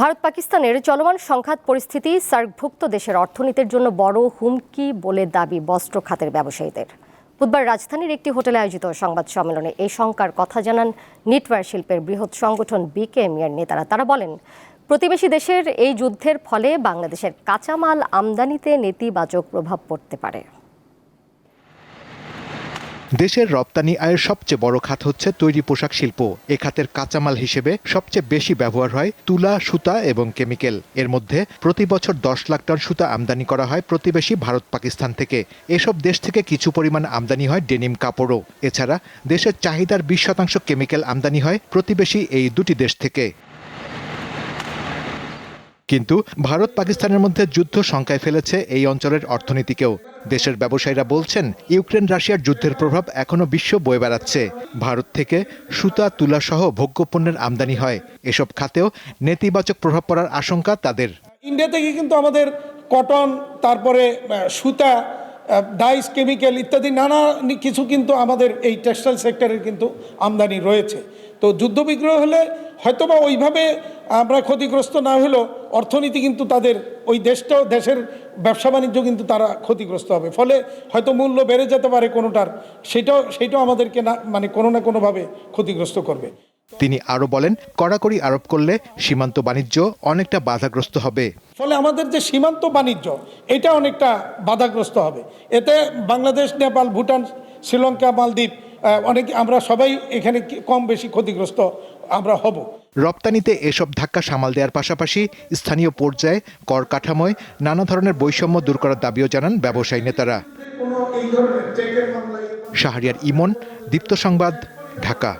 ভারত পাকিস্তানের চলমান সংঘাত পরিস্থিতি সার্কভুক্ত দেশের অর্থনীতির জন্য বড় হুমকি বলে দাবি বস্ত্র খাতের ব্যবসায়ীদের। বুধবার রাজধানীর একটি হোটেলে আয়োজিত সংবাদ সম্মেলনে এই শঙ্কার কথা জানান নিটওয়ার শিল্পের বৃহৎ সংগঠন বিকেএমইয়ের নেতারা। তারা বলেন, প্রতিবেশী দেশের এই যুদ্ধের ফলে বাংলাদেশের কাঁচামাল আমদানিতে নেতিবাচক প্রভাব পড়তে পারে। দেশের রপ্তানি আয়ের সবচেয়ে বড় খাত হচ্ছে তৈরি পোশাক শিল্প। এ খাতের কাঁচামাল হিসেবে সবচেয়ে বেশি ব্যবহার হয় তুলা, সুতা এবং কেমিক্যাল। এর মধ্যে প্রতি বছর দশ লাখ টন সুতা আমদানি করা হয় প্রতিবেশী ভারত পাকিস্তান থেকে। এসব দেশ থেকে কিছু পরিমাণ আমদানি হয় ডেনিম কাপড়ও। এছাড়া দেশের চাহিদার বিশ শতাংশ কেমিক্যাল আমদানি হয় প্রতিবেশী এই দুটি দেশ থেকে। কিন্তু ভারত পাকিস্তানের মধ্যে যুদ্ধ শঙ্কায় ফেলেছে এই অঞ্চলের অর্থনীতিকেও। দেশের ব্যবসায়ীরা বলছেন, ইউক্রেন রাশিয়ার যুদ্ধের প্রভাব এখনও বিশ্ব বয়ে বেড়াচ্ছে। ভারত থেকে সুতা, তুলা সহ ভোগ্যপণ্যের আমদানি হয়। এসব খাতেও নেতিবাচক প্রভাব পড়ার আশঙ্কা তাদের। ইন্ডিয়া থেকে কিন্তু আমাদের কটন, তারপরে সুতা ডাইস কেমিক্যাল ইত্যাদি নানা কিছু কিন্তু আমাদের এই টেক্সটাইল সেক্টরের কিন্তু আমদানি রয়েছে। তো যুদ্ধ বিগ্রহ হলে হয়তোবা ওইভাবে আমরা ক্ষতিগ্রস্ত না হলেও অর্থনীতি কিন্তু তাদের ওই দেশটাও দেশের ব্যবসা বাণিজ্য কিন্তু তারা ক্ষতিগ্রস্ত হবে। ফলে হয়তো মূল্য বেড়ে যেতে পারে কোনোটার সেটাও সেটাও আমাদেরকে না মানে কোনো না কোনোভাবে ক্ষতিগ্রস্ত করবে। তিনি আরও বলেন কড়াকড়ি আরোপ করলে সীমান্ত বাণিজ্য অনেকটা বাধাগ্রস্ত হবে। ফলে আমাদের যে সীমান্ত বাণিজ্য এটা অনেকটা বাধাগ্রস্ত হবে। এতে বাংলাদেশ নেপাল ভুটান শ্রীলঙ্কা মালদ্বীপ অনেক আমরা সবাই এখানে কম বেশি ক্ষতিগ্রস্ত আমরা হব। রপ্তানিতে এসব ধাক্কা সামাল দেওয়ার পাশাপাশি স্থানীয় পর্যায়ে কর কাঠামোয় নানা ধরনের বৈষম্য দূর করার দাবিও জানান ব্যবসায়ী নেতারা। শাহরিয়ার ইমন দীপ্ত সংবাদ ঢাকা।